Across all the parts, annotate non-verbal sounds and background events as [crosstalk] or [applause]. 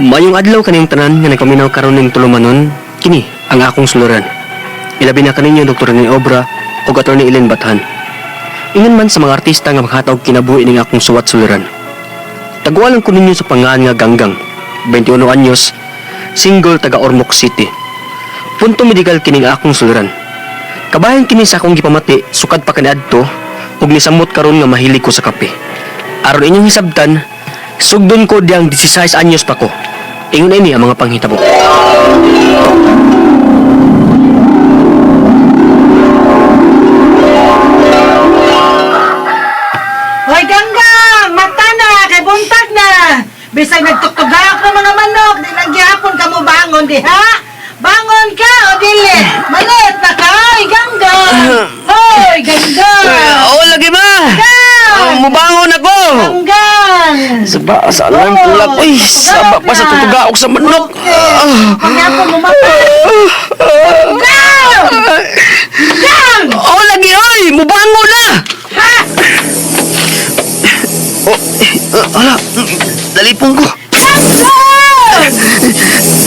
Mayong adlaw kaning tanan nga nagpaminaw karon ning tulumanon, kini ang akong suluran. Ilabi na kaninyo Dr. ni Obra o Atty. Ellen Bathan. Ingon man sa mga artista nga maghatag kinabuhi ning akong suwat suluran. Tagwalan ko ninyo sa pangaan nga Ganggang, 21 anyos, single taga Ormoc City. Punto medikal kining akong suluran. Kabayan kini sa akong gipamati, sukad pa kaniadto, ug nisamot karon nga mahilig ko sa kape. Aron inyong hisabtan, sugdon ko diyang 16 anyos pa ko. Ingon ini ang mga panghitabo. Saba, saan lang tulak? Uy, saba pa sa tutugaok sa manok. Panyapon mo mata! Gang! Gang! Oh, lagi, oy! Mubangon na! Ha? Oh, uh, ala, nalipong ko.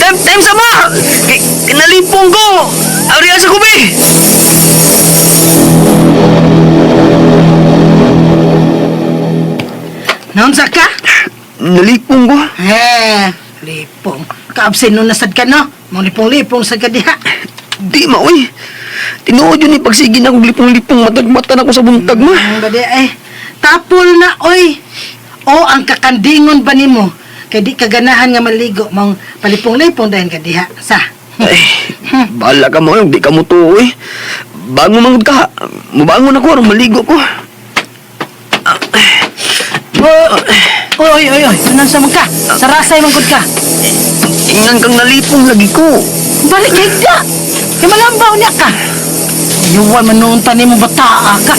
Time, time sama! K- Kinalipong ko! Ariya sa kubi! Naunsa ka? Nalipong ko? Eh, lipong. Kaabsin nun nasad ka, no? Mga lipong-lipong sa ka diha. Di ma, uy. Tinuod yun eh, pagsige na akong lipong-lipong matag-mata na ako sa buntag ma. Ang badi ay, tapol na, oy. O, ang kakandingon ba nimo? Kay di ka ganahan nga maligo, mong palipong-lipong dahil ka diha. Sa? Ay, bahala ka mo, di ka mo to, uy. Bangon mangod ka. Mubangon ako, maligo ko. Oy, oy, oy, sunan sa ka. Sarasay mangkod ka. Ingan kang nalipong lagi ko. Balik kay ka. Kay malambaw niya ka. Yuwan manunta ni mo bataa ka.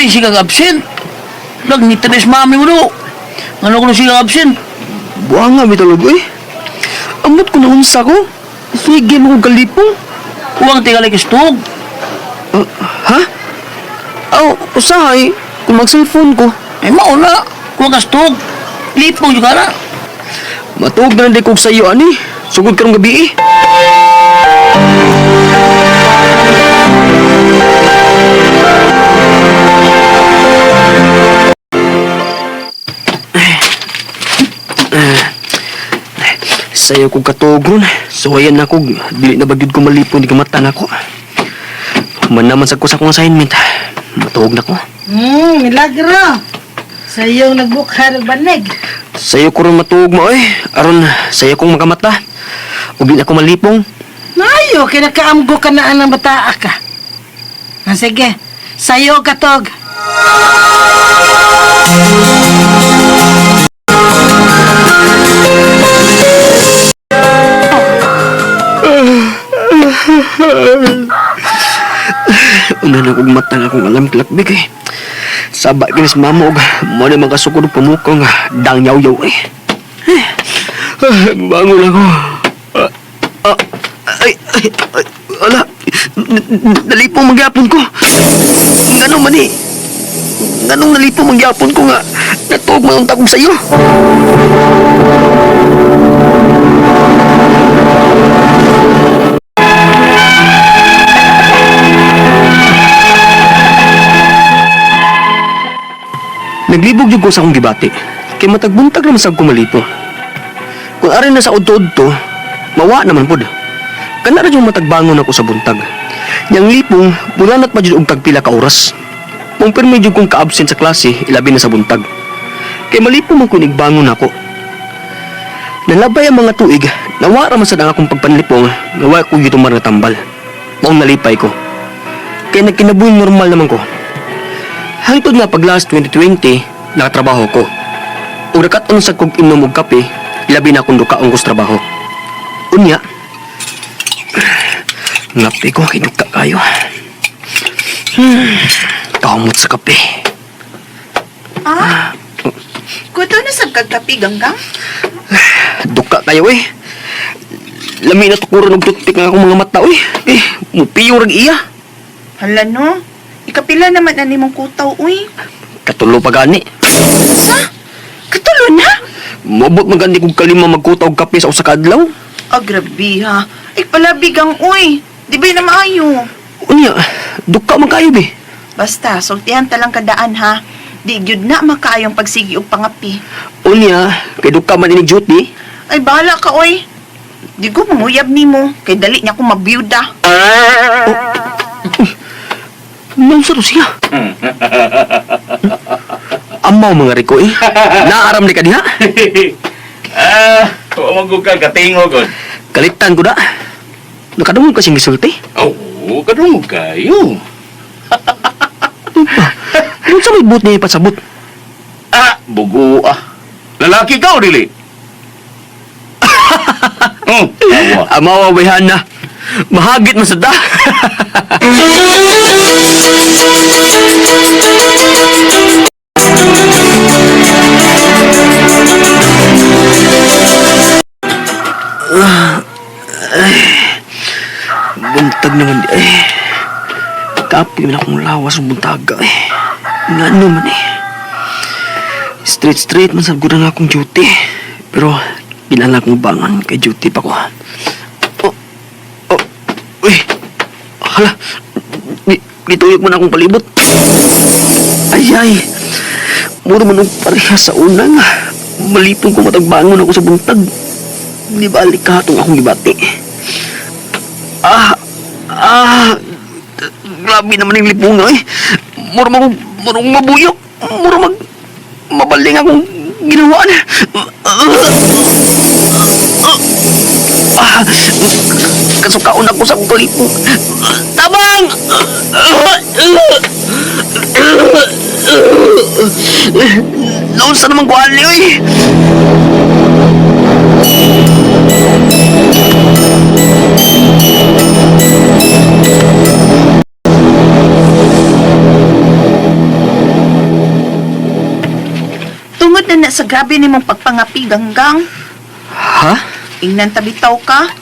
Din siya absent. Lag ni Teres mami mo do. Ano ko siya kag absent? Buang nga, mitulog, uy. Amot ko na unsa ko. Sige mo kong kalipong. Uwang tingali kastog. Uh, ha? Aw, usahay. Kung mag-cellphone ko. Ay mao na. Uwang kastog. Lipong juga na. Matuog na hindi kog sa iyo, ani. Sugod karong gabi eh. Sayo kong katugon. So ayan na kog. Dili na bagyod ko malipon. Di kamatan ako. Man naman sa ko sa akong assignment. Matuog na ko. Hmm, milagro. Sa iyong nagbukha ng banig. Sayo ko rin matuog mo eh. Aron, sayo kong makamata. Ug di na ako malipong. Mayo, kinakaamgo ka na ang bataa ka. Ah, sige, sayo katog. [laughs] Una na kong matang akong alam klakbik eh. Sabay kinis mama og mo na makasukod og pamukaw nga dang yaw yaw eh. Ah, Bangon ako. Ah, ah, ay, ay, ay, ala. N- n- Nalipong magyapon ko. Ganong man eh. Ganong nalipong magyapon ko nga. Natuog man ang takong sa'yo. Naglibog yung ko sa akong gibati. Kay matagbuntag naman sa akong malipo. Kung arin na sa udto-udto, mawa naman pod. Kana ra yung matagbangon ako sa buntag. Yang lipong, bulanat pa jud og tagpila ka oras. Kung permi jud kong ka-absent sa klase, ilabi na sa buntag. Kay malipo man ko bangon ako. Nalabay ang mga tuig, nawara man sa ang akong pagpanlipong, nawa ko gitumar na tambal. Maong nalipay ko. Kaya nagkinabuhing normal naman ko. Hangtod nga pag last 2020, nakatrabaho ko. Ug nakaton sa kog inom og kape, labi na kung dukaon ko sa trabaho. Unya, [sighs] ngapi ko kay duka kayo. [sighs] Hmm, kamot sa kape. Ah? Kuto na sa kagkapi ganggang? [sighs] Duka kayo eh. Lami na tukuran og toothpick nga akong mga mata eh. Eh, mupiyo rag iya. Hala no? Ikapila naman na nimong kutaw, uy. Katulo pa gani. Sa? Katulo na? Mabot magandi kog kalima magkuta og kape sa usa ka adlaw. Ah, grabe ha. Ay pala bigang, uy. Di ba na maayo? Unya, duka man kayo be. Basta, sultihan talang kadaan ha. Di gyud na makaayong pagsigi og pangapi. Unya, kay duka man inig duty. Ay, bahala ka, uy. Di ko manguyab nimo. Kay dali niya akong mabiyuda. Nang sa siya. [laughs] Amaw mga riko eh. [laughs] Naaram ni ka diha. [laughs] ah, huwag mo ka katingo god. Kalitan ko na. Nakadungog kasing gisulti. Oo, oh, kadung kayo. Ano sa may boot niya ipasabot? Ah, bugo ah. Lalaki ka o dili? hmm, awa. Amaw abayhan na. Mahagit man sa da. Buntag naman di eh. Kapi man akong lawas ng buntaga eh. Nga ano man eh. Straight straight man sa gudang akong duty. Pero kinala kong bangan kay duty pa ko. Oh, oh, uy. Hala, di, dituyok man akong palibot. Ay, ay. Muro man ang pareha sa una nga. Malipong ko matagbangon ako sa buntag. Di balik ka akong gibati. Ah, ah, grabe naman yung lipong nga eh. Muro mag, muro mabuyok. Muro mag, mabaling akong ginawa na. Ah, kasukaon ako sa kalipong. Tabang! Noon sa naman kuhali, oy! Tungod na na sa grabe nimong pagpangapi ganggang. Ha? Ingnan tabitaw ka.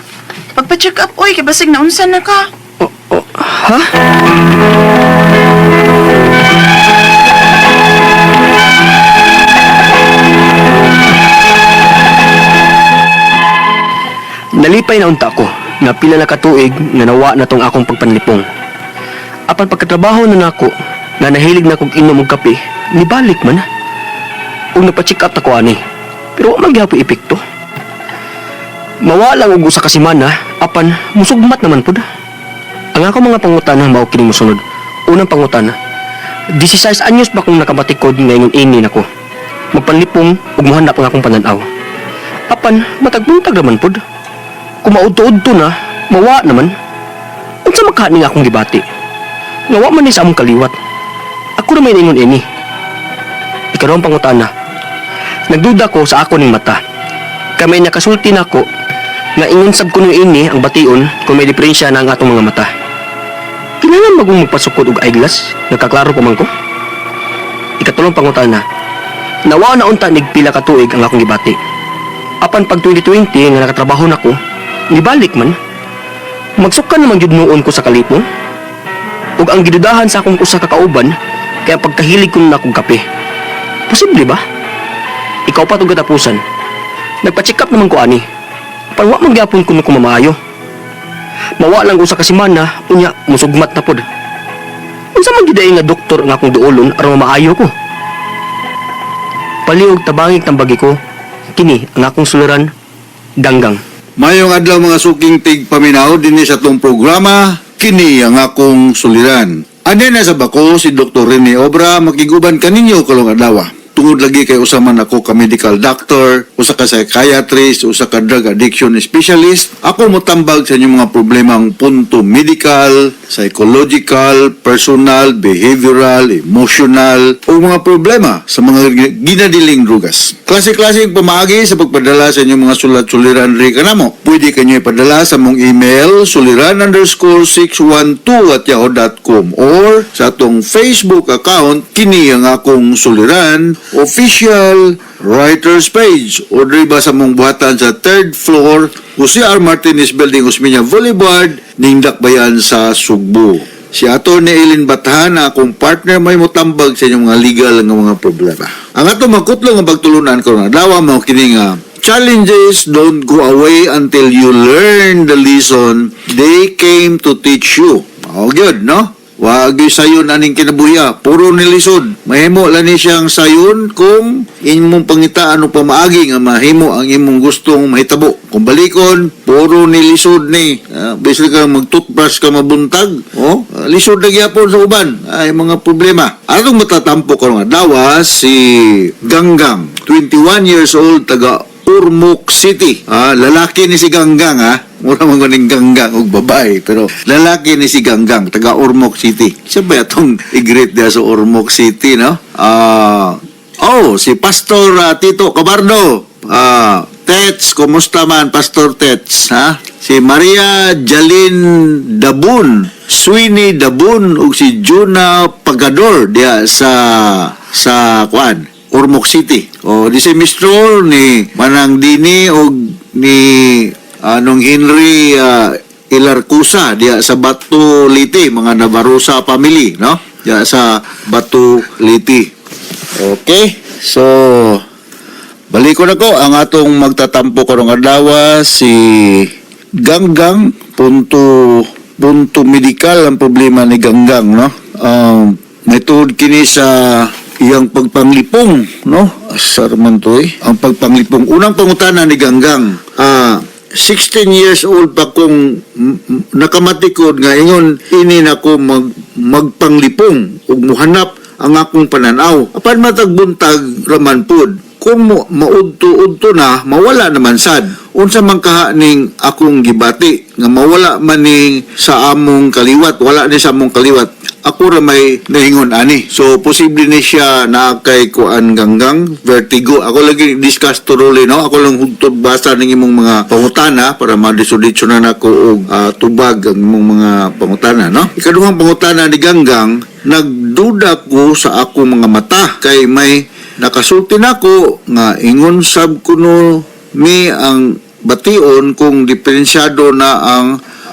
Pagpa-check up, uy, kay na unsan na ka. Oh, oh, ha? Nalipay na unta ko na pila na katuig nga nawa na tong akong pagpanlipong. Apan pagkatrabaho na nako nga nahilig na kog inom og kape, nibalik man. Ug napacheck up na ko ani. Pero wa man epekto. Mawala og usa ka semana, apan musugmat naman pud. Ang ako mga pangutana mao kini mosunod. Unang pangutana, 16 anyos ba kung nakabatikod nga ingon ini nako. Magpanlipong ug mohanap ang akong pananaw. Apan matagbuntag naman pud. Kung maudto-udto na, mawa naman. Unsa makani nga akong gibati? Nga wa man ni sa among kaliwat. Ako na may ingon ini. Ikaw ang pangutana. Nagduda ko sa ako ning mata. Kamay nakasulti na ko nga ingon sab kuno ini ang bation kung may diferensya na ang atong mga mata. Kailangan magong magpasukod og eyeglass, nagkaklaro pa man ko. Ikatulong pangutana. Nawa na unta nigpila ka tuig ang akong gibati. Apan pag 2020 nga nakatrabaho na ko, nibalik man. Magsukan naman jud noon ko sa kalipo. Ug ang gidudahan sa akong usa ka kauban kaya pagkahilig ko na akong kape. Posible ba? Ikaw pa itong katapusan. Nagpa-check up naman ko ani. Panwa magyapon ko ko mamaayo. Mawa lang ko sa kasimana, unya, musugmat na pod. Unsa man giday nga doktor nga akong duolon aron maayo ko. Paliog tabangig tambagi ko. Kini ang akong suluran, ganggang. Mayong adlaw mga suking tig paminaw dinhi sa tong programa kini ang akong suliran. Anya na sa bako si Dr. Rene Obra makiguban kaninyo kalong adlaw. Tungod lagi kay usa man ako ka medical doctor, usa ka psychiatrist, usa ka drug addiction specialist. Ako mo tambag sa inyong mga problemang punto medical, psychological, personal, behavioral, emotional o mga problema sa mga ginadiling drugas. Klase-klase pamaagi sa pagpadala sa inyong mga sulat-suliran rin kanamo. Pwede kanyo ipadala sa mong email suliran underscore 612 at yahoo.com or sa atong Facebook account kini ang akong suliran official writer's page o ba sa mong buhatan sa third floor Jose R. Martinez Building Osmeña Boulevard ning Dakbayan sa Sugbo. Si Atty. Eileen Batahan na akong partner may mutambag sa inyong mga legal nga mga problema. Ang ato magkutlong nga pagtulunan ko na dawa mo kini nga Challenges don't go away until you learn the lesson they came to teach you. Oh, good, no? Wag sayon aning kinabuya. Puro nilisod. Mahimo lang ni siyang sayon kung imong pangitaan o pamaagi nga mahimo ang imong gustong mahitabo. Kung balikon, puro nilisod ni. Uh, basically ka mag-toothbrush ka mabuntag. Oh, ah, lisod na gyapon sa uban. Ay mga problema. Anong matatampo ka nga? Dawa si Ganggang, 21 years old, taga Urmuk City. Ah, lalaki ni si Ganggang ha. Mura mo ganing Ganggang og babae pero lalaki ni si Ganggang taga Urmuk City. Siya ba itong i-greet dia sa Urmuk City no? Ah, oh, si Pastor ah, Tito Cabardo. Ah, Tets, kumusta man Pastor Tets, ha? Si Maria Jalin Dabun, Sweeney Dabun ug si Juna Pagador dia sa sa kuan Ormoc City. O di si Mistro ni Manang Dini o ni anong Henry ah, Ilarcusa diya sa Batu Liti, mga Nabarosa family, no? Diya sa Batu Liti. Okay? So, balik ko na ko ang atong magtatampo karong adlaw si Ganggang punto punto medikal ang problema ni Ganggang no um, may tuod kini sa iyang pagpanglipong no? Asar man to eh ang pagpanglipong. Unang pangutana ni Ganggang. Ah. 16 years old pa kong nakamatikod nga ingon ini na ko mag magpanglipong ug muhanap ang akong pananaw. Apan matagbuntag raman pud kung maudto-udto na mawala naman sad. Unsa man kaha ning akong gibati nga mawala man ning sa among kaliwat wala ni sa among kaliwat ako ra may naingon ani so posible ni siya na kay kuan ganggang vertigo. Ako lagi discuss turuli no? Ako lang hugtod basa ning imong mga pangutana para madisoditso na nako og ah, tubag ang imong mga pangutana no? Ikaduhang pangutana ni ganggang nagduda ko sa akong mga mata kay may nakasulti nako nga ingon sab kuno mi ang bation kung diferensyado na ang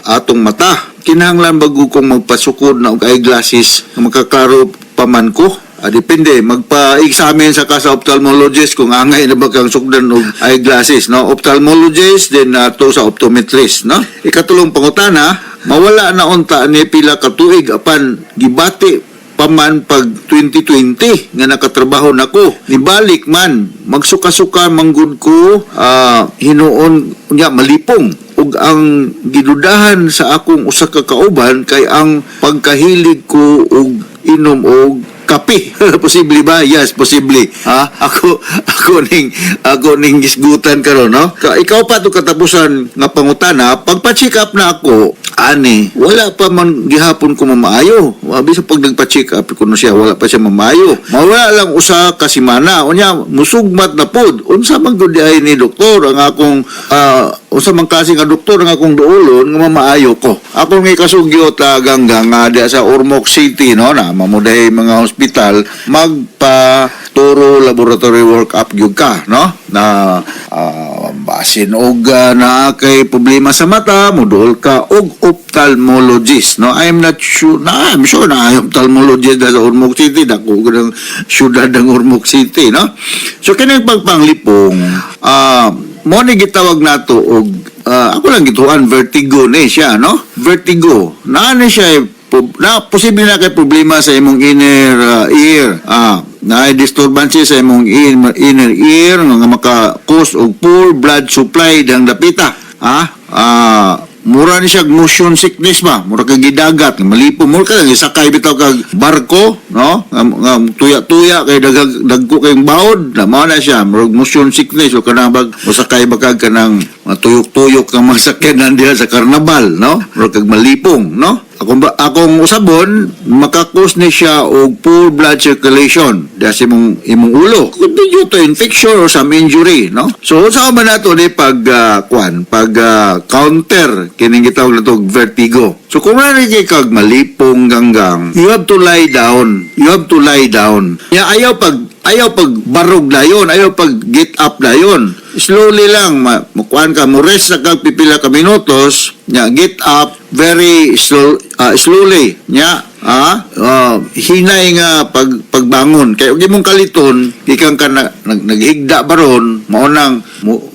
atong mata. Kinahanglan bago kong magpasukod na og eyeglasses nga makaklaro pa man ko. Ah, depende, magpa-examine sa ka sa ophthalmologist kung angay na ba kang sugdan og eyeglasses, no? Ophthalmologist, then uh, to sa optometrist, no? Ikatulong pangutana, mawala na unta ni pila ka tuig apan gibati paman pag 2020 nga nakatrabaho nako nibalik man magsuka-suka manggod ko ah, hinuon nya malipong ang gidudahan sa akong usa ka kauban kay ang pagkahilig ko og inom og kape. [laughs] Posible ba? Yes posible. Ha? Ako [laughs] ako ning ako ning gisgutan karon no? Ka, ikaw pa to katapusan nga pangutana. Pagpa-check up na ako ani wala pa man gihapon ko mamaayo. Wabi sa pag nagpa-check up kuno siya wala pa siya mamaayo. Mawala lang usa ka semana unya musugmat na pod unsa man gud di ni doktor ang akong ah, unsa man klase nga doktor ang akong duolon nga mamaayo ko. Ako nga kasugyo ta ganggang nga diya sa Ormoc City no na mamuday mga hospital magpa turo laboratory workup gyud ka no? Na ah, basin og ah, na kay problema sa mata modul ka og ophthalmologist no? I am not sure na I'm sure na ophthalmologist sa Ormoc City dako ng syudad ng Ormoc City no? So kini pagpanglipong ah mo ni gitawag nato og ah, ako lang gituan vertigo ni siya no? Vertigo. Na ni siya eh, na posible na kay problema sa imong inner ah, ear ah na disturbance sa imong in- inner ear nga maka-cause og poor blood supply dang dapita ah ah mura ni siya motion sickness ba? Mura kag gidagat malipo mura ka isakay bitaw kag barko no? Nga, tuya-tuya kay dagag dagko kay baod na mao na siya mura motion sickness o kanang bag musakay ba kag kanang matuyok-tuyok kang mga [laughs] sakyanan diha sa karnabal no? Mura kag malipong no? Akong akong usabon makakos ni siya og poor blood circulation. Diha sa imong ulo. Could be due to infection or some injury no? So sa man nato ni pag ah, kwan pag ah, counter kining gitawag na tog vertigo. So kung nari kay kag malipong ganggang you have to lie down. You have to lie down. Ya ayaw pag ayaw pag barog dayon ayaw pag get up dayon slowly lang mukuan ka mo rest na kag pipila ka minutos nya get up very slow ah, slowly nya ah ah, hinay nga pag pagbangon. Kay ug imong kaliton gikan ka na, nag, naghigda baron mao nang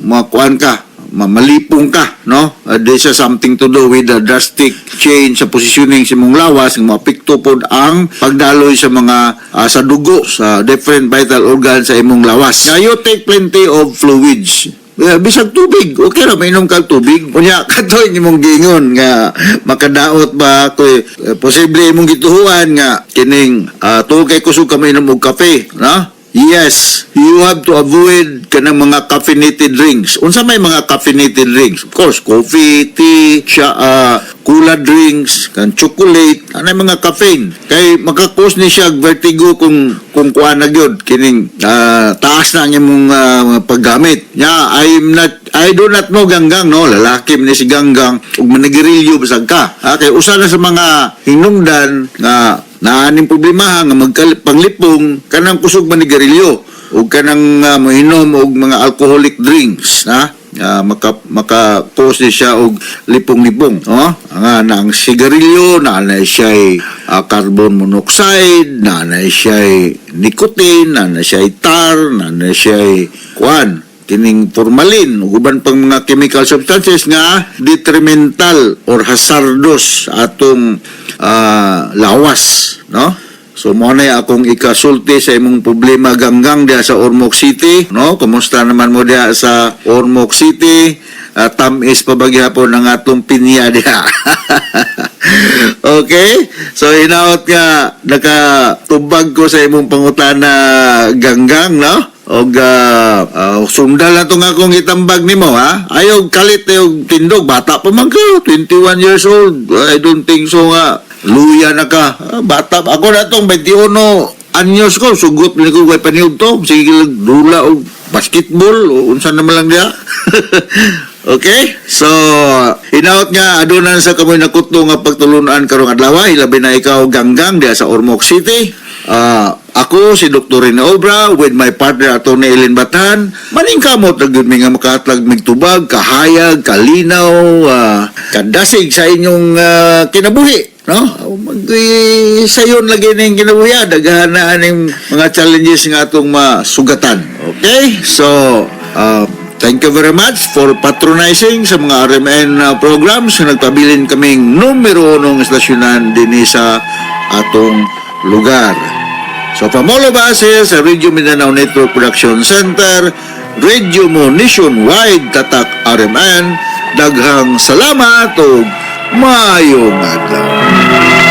makuan ka malipong ka, no? Uh, this has something to do with the drastic change sa positioning sa mong lawas, ng mapikto pod ang pagdaloy sa mga ah, sa dugo, sa different vital organs sa imong lawas. Now, you take plenty of fluids. Yeah, bisag tubig. Okay ra mainom kag tubig. Unya [laughs] kato imong gingon nga makadaot ba ko eh, posible imong gituhuan nga kining uh, kay kusog ka mainom og kape, no? Yes, you have to avoid kanang mga caffeinated drinks. Unsa may mga caffeinated drinks? Of course, coffee, tea, siya, uh, cola drinks, kan chocolate, anay mga caffeine. Kay makakos ni siya vertigo kung kung kuan na gyud kining ah, taas na ang imong ah, mga paggamit. Yeah, I'm not I do not know ganggang no lalaki man si ganggang ug manigirilyo basag ka. Ah, kay usa na sa mga hinungdan nga naaning problema nga magpanglipong kanang kusog manigarilyo ug kanang uh, mohinom og mga alcoholic drinks ha? Ah, maka maka siya og lipong-lipong no? Nga na ang sigarilyo na na siya carbon monoxide na na siya nicotine na na siya tar na na siya kuan kining formalin uban pang mga chemical substances nga detrimental or hazardous atong ah, lawas no So mo na akong ikasulti sa imong problema ganggang diha sa Ormoc City, no? Kumusta naman mo diha sa Ormoc City? Uh, tamis pa ba gyapon ang atong pinya diha. [laughs] okay? So hinaot nga nakatubag ko sa imong pangutana ganggang, no? Og uh, uh, sundal na itong akong itambag nimo ha? Ayaw kalit yung tindog. Bata pa man ka 21 years old. I don't think so nga. Luya na ka. Ah, bata ako na itong 21 anyos ko. Sugot ni ko kay paniud to. Sige dula og basketball o unsa naman lang dia [laughs] Okay? So, hinaot nga adunan sa kamoy nakuto nga pagtulunan karong adlaw, ilabi na ikaw ganggang diha sa Ormoc City. Ah, ako si Dr. Rene Obra with my partner Atty. Ellen Batan. Maning kamot na gyud nga makahatlag mig tubag, kahayag, kalinaw, ah, kadasig sa inyong ah, kinabuhi. No? Mag sayon lagi ning kinabuhi, daghan na aning mga challenges nga atong masugatan. Okay? So, ah, Thank you very much for patronizing sa mga RMN uh, programs na nagpabilin kaming numero unong estasyonan din sa atong lugar. So, Pamolo Base sa Radio Mindanao Network Production Center, Radio mo nationwide tatak RMN, daghang salamat o mayong adlaw.